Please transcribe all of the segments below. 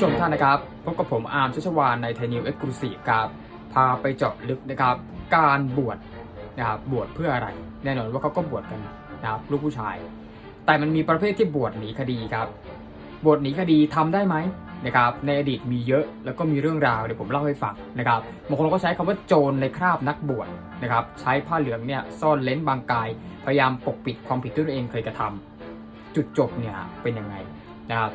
สดีคุณผู้ชมท่านนะครับพบกับผมอาร์มชัชวานในไทยนิวเอ็กซ์คลูซีฟครับพาไปเจาะลึกนะครับ การบวชนะครับบวชเพื่ออะไร แน่นอนว่าเขาก็บวชกันนะครับลูกผู้ชาย แต่มันมีประเภทที่บวชหนีคดีครับ บวชหนีคดีทำได้ไหมนะครับในอดีตมีเยอะแล้วก็มีเรื่องราวเดี๋ยวผมเล่าให้ฟังนะครับบางคนก็ใช้คำว่าโจรในคราบนักบวชนะครับใช้ผ้าเหลืองเนี่ยซ่อนเลนบางกาย พยายามปกปิดความผิดที่ตัวเองเคยกระทำจุดจบเนี่ยเป็นยังไงนะครับ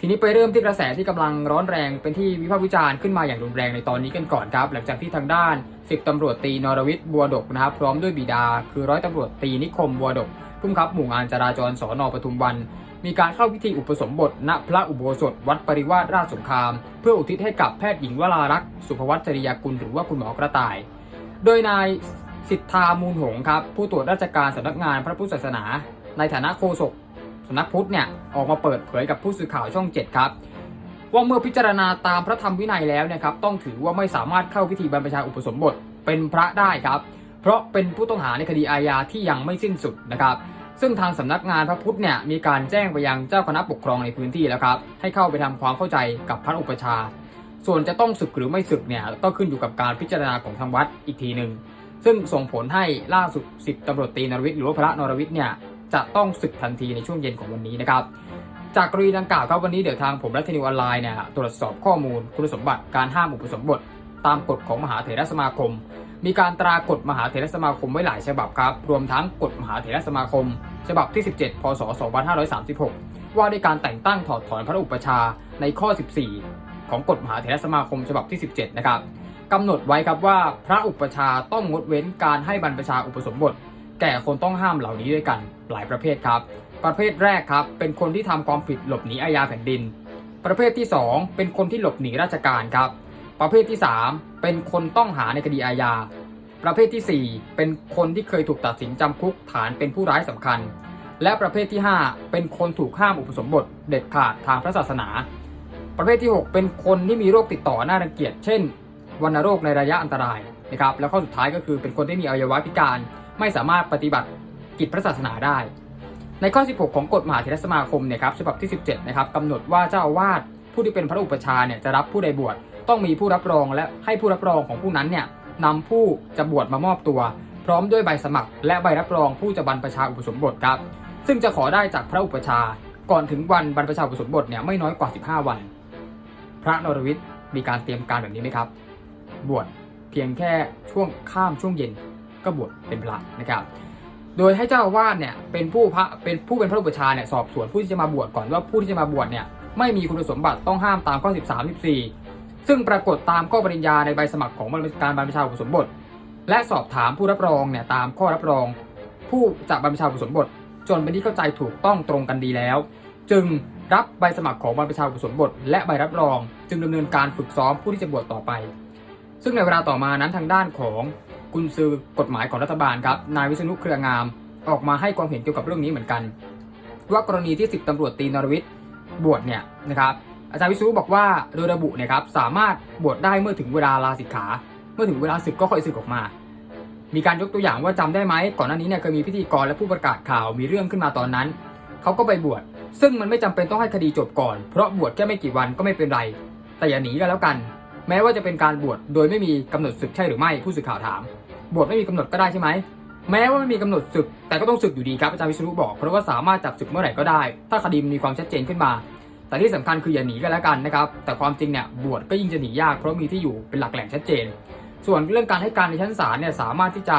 ทีนี้ไปเริ่มที่กระแสที่กำลังร้อนแรงเป็นที่วิพากษ์วิจารณ์ขึ้นมาอย่างรุนแรงในตอนนี้กันก่อนครับ หลังจากที่ทางด้านสิบตำรวจตีนรวิทย์บัวดกนะครับพร้อมด้วยบิดา คือร้อยตำรวจตีนิคมบัวดกผู้บังคับหมู่งานจราจรสอนอปทุมวัน มีการเข้าพิธีอุปสมบทณพระอุโบสถ วัดปริวาสราชสงคราม เพื่ออุทิศให้กับแพทย์หญิงวรารักษ์สุภวัชจริยากุลหรือว่าคุณหมอกระต่าย โดยนายสิทธามูลหงครับผู้ตรวจราชการสำนักงานพระพุทธศาสนา ในฐานะโฆษก สำนักพุทธเนี่ยออกมาเปิดเผยกับผู้สื่อข่าวช่อง 7 ครับ ว่าเมื่อพิจารณาตามพระธรรมวินัยแล้วเนะครับต้องถือว่าไม่สามารถเข้าพิธีบรรพชาอุปสมบทเป็นพระได้ครับ เพราะเป็นผู้ต้องหาในคดีอาญาที่ยังไม่สิ้นสุดนะครับซึ่งทางสำนักงานพระพุทธเนี่ยมีการแจ้งไปยังเจ้าคณะปกครองในพื้นที่แล้วครับให้เข้าไปทำความเข้าใจกับพระอุปชา ส่วนจะต้องศึกหรือไม่ศึกเนี่ยก็ขึ้นอยู่กับการพิจารณาของทางวัดอีกทีหนึ่งซึ่งส่งผลให้ล่าสุดสิบตำรวจตรีนรวิทย์หรือว่าพระนรวิทย์เนี่ย จะต้องศึกทันทีในช่วงเย็นของวันนี้นะครับจากกรณีดังกล่าวครับวันนี้เดี๋ยวทางผมและทนิวออนไลน์เนี่ยตรวจสอบข้อมูลคุณสมบัติการห้ามอุปสมบท ตามกฎของมหาเถรสมาคม มีการตรากฎมหาเถรสมาคมไว้หลายฉบับครับ รวมทั้งกฎมหาเถรสมาคม ฉบับที่ 17 พศ 2536 ว่าด้วยการแต่งตั้งถอดถอนพระอุปชาในข้อ 14 ของกฎมหาเถรสมาคม ฉบับที่ 17 นะครับกำหนดไว้ครับว่าพระอุปชาต้องงดเว้นการให้บรรพชาอุปสมบท แก่คนต้องห้ามเหล่านี้ด้วยกันหลายประเภทครับ ประเภทแรกครับ เป็นคนที่ทำความผิดหลบหนีอาญาแผ่นดิน ประเภทที่ 2 เป็นคนที่หลบหนีราชการครับ ประเภทที่ 3 เป็นคนต้องหาในคดีอาญา ประเภททีสี่ 4 เป็นคนที่เคยถูกตัดสินจำคุกฐานเป็นผู้ร้ายสำคัญ และประเภทที่ 5 เป็นคนถูกห้ามอุปสมบทเด็ดขาดทางพระศาสนา ประเภทที่ 6 เป็นคนที่มีโรคติดต่อน่ารังเกียจ เช่นวัณโรคในระยะอันตรายนะครับ แล้วข้อสุดท้ายก็คือเป็นคนที่มีอวัยวะพิการ ไม่สามารถปฏิบัติกิจพระศาสนาได้ ในข้อ 16 ของกฎมหาเถรสมาคมเนี่ยครับฉบับที่ 17 นะครับกำหนดว่าเจ้าอาวาสผู้ที่เป็นพระอุปชาเนี่ยจะรับผู้ใดบวชต้องมีผู้รับรองและให้ผู้รับรองของผู้นั้นเนี่ยนำผู้จะบวชมามอบตัว พร้อมด้วยใบสมัคร และใบรับรองผู้จะบรรพชาอุปสมบทครับ ซึ่งจะขอได้จากพระอุปชาก่อนถึงวันบรรพชาอุปสมบทเนี่ยไม่น้อยกว่า 15 วัน พระนรวิทย์มีการเตรียมการแบบนี้ไหมครับ บวชเพียงแค่ช่วงข้ามช่วงเย็น ก็บวชเป็นพระนะครับ โดยให้เจ้าอาวาสเนี่ยเป็นผู้พระเป็นผู้เป็นพระอุปชาเนี่ยสอบสวนผู้ที่จะมาบวชก่อนว่าผู้ที่จะมาบวชเนี่ยไม่มีคุณสมบัติต้องห้ามตามข้อ 13 14 ซึ่งปรากฏตามข้อปริญญาในใบสมัครของการบรรพชาอุปสมบท และสอบถามผู้รับรองเนี่ยตามข้อรับรอง ผู้จะบรรพชาอุปสมบท จนเป็นที่เข้าใจถูกต้องตรงกันดีแล้ว จึงรับใบสมัครของบรรพชาอุปสมบท และใบรับรอง จึงดำเนินการฝึกซ้อมผู้ที่จะบวชต่อไป ซึ่งในเวลาต่อมานั้นทางด้านของ กุญซือกฎหมายของรัฐบาลครับนายวิษณุเครืองาม ออกมาให้ความเห็นเกี่ยวกับเรื่องนี้เหมือนกัน ว่ากรณีที่สิบตำรวจตีนรวิทย์บวชเนี่ยนะครับอาจารย์วิษณุบอกว่าโดยระบุนี่ยครับสามารถบวชได้เมื่อถึงเวลาลาสิกขา เมื่อถึงเวลาศึกก็ค่อยศึกออกมา มีการยกตัวอย่างว่าจำได้ไหมก่อนหน้านี้เนี่ยเคยมีพิธีกรและผู้ประกาศข่าวมีเรื่องขึ้นมาตอนนั้นเขาก็ไปบวชซึ่งมันไม่จำเป็นต้องให้คดีจบก่อน เพราะบวชแค่ไม่กี่วันก็ไม่เป็นไร แต่อย่าหนีกันแล้วกัน แม้ว่าจะเป็นการบวชโดยไม่มีกำหนดศึกใช่หรือไม่ผู้สื่อข่าวถาม บวชไม่มีกำหนดก็ได้ใช่ไหมแม้ว่าไม่มีกำหนดศึก แต่ก็ต้องศึกอยู่ดีครับอาจารย์วิษณุบอก เพราะว่าสามารถจับศึกเมื่อไหร่ก็ได้ ถ้าคดีมีความชัดเจนขึ้นมา แต่ที่สำคัญคืออย่าหนีกันแล้วกันนะครับ แต่ความจริงเนี่ยบวชก็ยิ่งจะหนียากเพราะมีที่อยู่เป็นหลักแหล่งชัดเจน ส่วนเรื่องการให้การในชั้นศาลเนี่ยสามารถที่จะ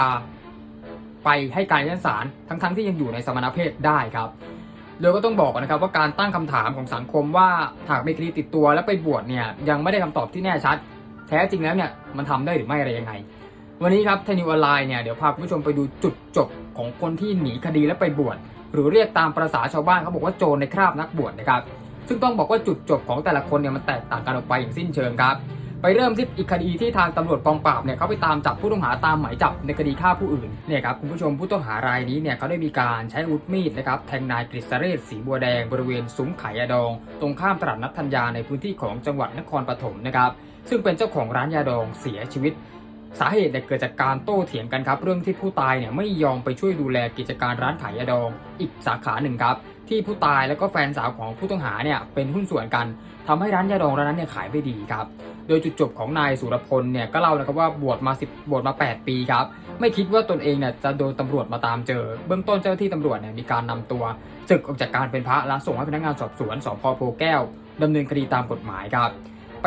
ไปให้การในชั้นศาลทั้งๆที่ยังอยู่ในสมณเพศได้ครับโดยก็ต้องบอกนะครับว่าการตั้งคำถามของสังคมว่าหากมีคดีติดตัวแล้วไปบวชเนี่ยยังไม่ได้คำตอบที่แน่ชัด แท้จริงแล้วเนี่ยมันทำได้หรือไม่อะไรยังไง วันนี้ครับเทนิวออนไลน์เนี่ยเดี๋ยวพาคุณผู้ชมไปดูจุดจบของคนที่หนีคดีและไปบวชหรือเรียกตามประษาชาวบ้านเขาบอกว่าโจรในคราบนักบวชนะครับ ซึ่งต้องบอกว่าจุดจบของแต่ละคนเนี่ยมันแตกต่างกันออกไปอย่างสิ้นเชิงครับ ไปเริ่มที่อีกคดีที่ทางตำรวจกองปราบเนี่ยเขาไปตามจับผู้ต้องหาตามหมายจับในคดีฆ่าผู้อื่นเนี่ยครับคุณผู้ชมผู้ต้องหารายนี้เนี่ยเขาได้มีการใช้อาวุธมีดนะครับแทงนายกฤษเรศสีบัวแดงบริเวณซุ้มขายยาดอง ตรงข้ามตลาดนัดธัญญาในพื้นที่ของจังหวัดนครปฐมนะครับซึ่งเป็นเจ้าของร้านยาดองเสียชีวิต สาเหตุเนี่ยเกิดจากการโต้เถียงกันครับ เรื่องที่ผู้ตายเนี่ยไม่ยอมไปช่วยดูแลกิจการร้านขายยาดองอีกสาขาหนึ่งครับ ที่ผู้ตายแล้วก็แฟนสาวของผู้ต้องหาเนี่ยเป็นหุ้นส่วนกันทำให้ร้านยาดองร้านนั้นเนี่ยขายไม่ดีครับ โดยจุดจบของนายสุรพลเนี่ยก็เล่านะครับว่าบวชมา 10 บวชมา 8 ปีครับ ไม่คิดว่าตนเองเนี่ยจะโดนตำรวจมาตามเจอ เบื้องต้นเจ้าที่ตำรวจเนี่ยมีการนำตัวศึกออกจากการเป็นพระและส่งให้พนักงานสอบสวนสพโพแก้วดำเนินคดีตามกฎหมายครับ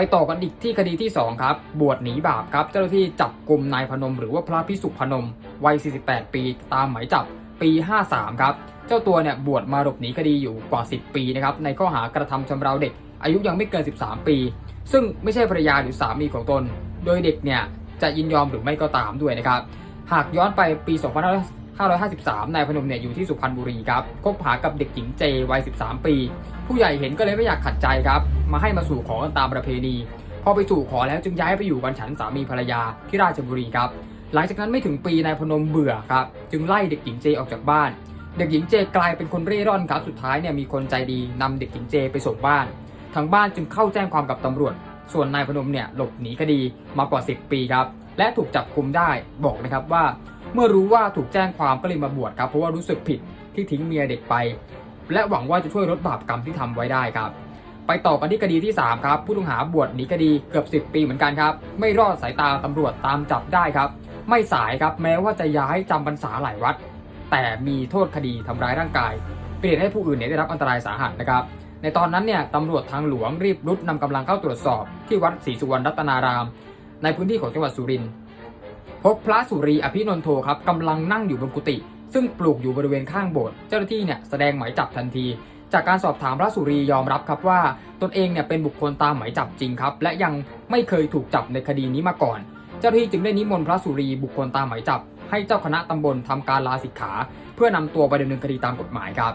ไปต่อกันอีกที่คดีที่ 2 ครับ บวชหนีบาปครับ เจ้าหน้าที่จับกลุ่มนายพนม หรือว่าพระพิสุพนม วัย 48 ปีตามหมายจับปี 53 ครับ เจ้าตัวเนี่ยบวชมาหลบหนีคดีอยู่กว่า 10 ปีนะครับ ในข้อหากระทำชำเราเด็ก อายุยังไม่เกิน 13 ปี ซึ่งไม่ใช่ภรรยาหรือสามีของตน โดยเด็กเนี่ยจะยินยอมหรือไม่ก็ตามด้วยนะครับ หากย้อนไปปี 2553นายพนมเนี่ยอยู่ที่สุพรรณบุรีครับ คบหากับเด็กหญิงเจวัย 13 ปี ผู้ใหญ่เห็นก็เลยไม่อยากขัดใจครับ มาให้มาสู่ขอกันตามประเพณี พอไปสู่ขอแล้วจึงย้ายไปอยู่กันฉันสามีภรรยาที่ราชบุรีครับ หลังจากนั้นไม่ถึงปีนายพนมเบื่อครับ จึงไล่เด็กหญิงเจออกจากบ้าน เด็กหญิงเจกลายเป็นคนเร่ร่อนครับสุดท้ายเนี่ยมีคนใจดีนำเด็กหญิงเจไปส่งบ้านทางบ้านจึงเข้าแจ้งความกับตำรวจ ส่วนนายพนมเนี่ยหลบหนีคดีมากว่า 10 ปีครับ และถูกจับกุมได้บอกนะครับว่า เมื่อรู้ว่าถูกแจ้งความก็เลยมาบวชครับเพราะว่ารู้สึกผิดที่ทิ้งเมียเด็กไป และหวังว่าจะช่วยลดบาปกรรมที่ทำไว้ได้ครับ ไปต่อกันที่คดีที่ 3 ครับ ผู้ต้องหาบวชหนีคดีเกือบ 10 ปีเหมือนกันครับ ไม่รอดสายตาตำรวจตามจับได้ครับ ไม่สายครับแม้ว่าจะย้ายจำพรรษาหลายวัด แต่มีโทษคดีทำร้ายร่างกายเป็นเหตุให้ผู้อื่นเนี่ยได้รับอันตรายสาหัสนะครับในตอนนั้นเนี่ยตำรวจทางหลวงรีบรุดนำกำลังเข้าตรวจสอบ ที่วัดศรีสุวรรณรัตนาราม ในพื้นที่ของจังหวัดสุรินทร์พบพระสุรีอภินนโทครับกำลังนั่งอยู่บนกุฏิ ซึ่งปลูกอยู่บริเวณข้างโบสถ์เจ้าหน้าที่เนี่ยแสดงหมายจับทันที จากการสอบถามพระสุรียอมรับครับว่า ตนเองเนี่ยเป็นบุคคลตามหมายจับจริงครับ และยังไม่เคยถูกจับในคดีนี้มาก่อน เจ้าหน้าที่จึงได้นิมนต์พระสุรีบุคคลตามหมายจับ ให้เจ้าคณะตำบลทำการลาสิกขา เพื่อนำตัวไปดำเนินคดีตามกฎหมายครับ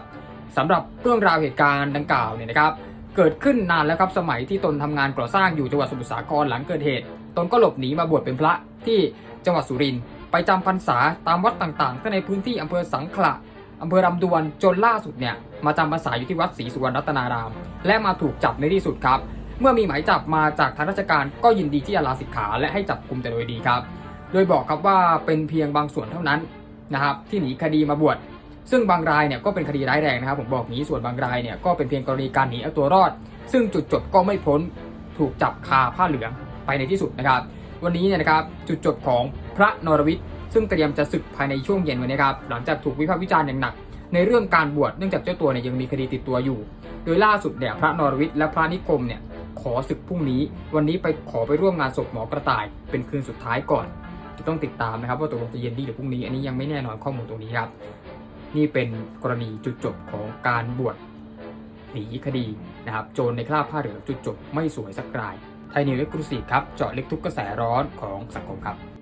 สำหรับเรื่องราวเหตุการณ์ดังกล่าวเนี่ยนะครับเกิดขึ้นนานแล้วครับสมัยที่ตนทำงานก่อสร้างอยู่จังหวัดสมุทรสาครหลังเกิดเหตุ ตนก็หลบหนีมาบวชเป็นพระที่จังหวัดสุรินทร์ ไปจำพรรษาตามวัดต่างๆทั้งในพื้นที่อำเภอสังขละอำเภอลำดวนจนล่าสุดเนี่ยมาจำพรรษาอยู่ที่วัดศรีสุวรรณรัตนาราม และมาถูกจับในที่สุดครับ เมื่อมีหมายจับมาจากทางราชการก็ยินดีที่จะลาสิกขาและให้จับกลุ่มแต่โดยดีครับ โดยบอกครับว่าเป็นเพียงบางส่วนเท่านั้นนะครับที่หนีคดีมาบวชซึ่งบางรายเนี่ยก็เป็นคดีร้ายแรงนะครับผมบอกงี้ส่วนบางรายเนี่ยก็เป็นเพียงกรณีการหนีเอาตัวรอด ซึ่งจุดจบก็ไม่พ้นถูกจับคาผ้าเหลืองไปในที่สุดนะครับ วันนี้เนี่ยนะครับจุดจบของ พระนรวิทย์ซึ่งเตรียมจะศึกภายในช่วงเย็นวันนี้ครับหลังจากถูกวิพากษ์วิจารณ์อย่างหนัก ในเรื่องการบวชเนื่องจากเจ้าตัวเนี่ยยังมีคดีติดตัวอยู่ โดยล่าสุดเนี่ยพระนรวิทย์และพระนิคมเนี่ยขอศึกพรุ่งนี้ วันนี้ไปขอไปร่วมงานศพหมอกระต่าย เป็นคืนสุดท้ายก่อนจะต้องติดตามนะครับว่าตกลงจะเย็นดีหรือพรุ่งนี้อันนี้ยังไม่แน่นอนข้อมูลตรงนี้ครับ นี่เป็นกรณีจุดจบของการบวชหนีคดีนะครับโจรในคราบผ้าเหลืองจุดจบไม่สวยสักรายไทยนิวเอ็กซ์คลูซีฟครับเจาะลึกทุกกระแสร้อนของสังคมครับ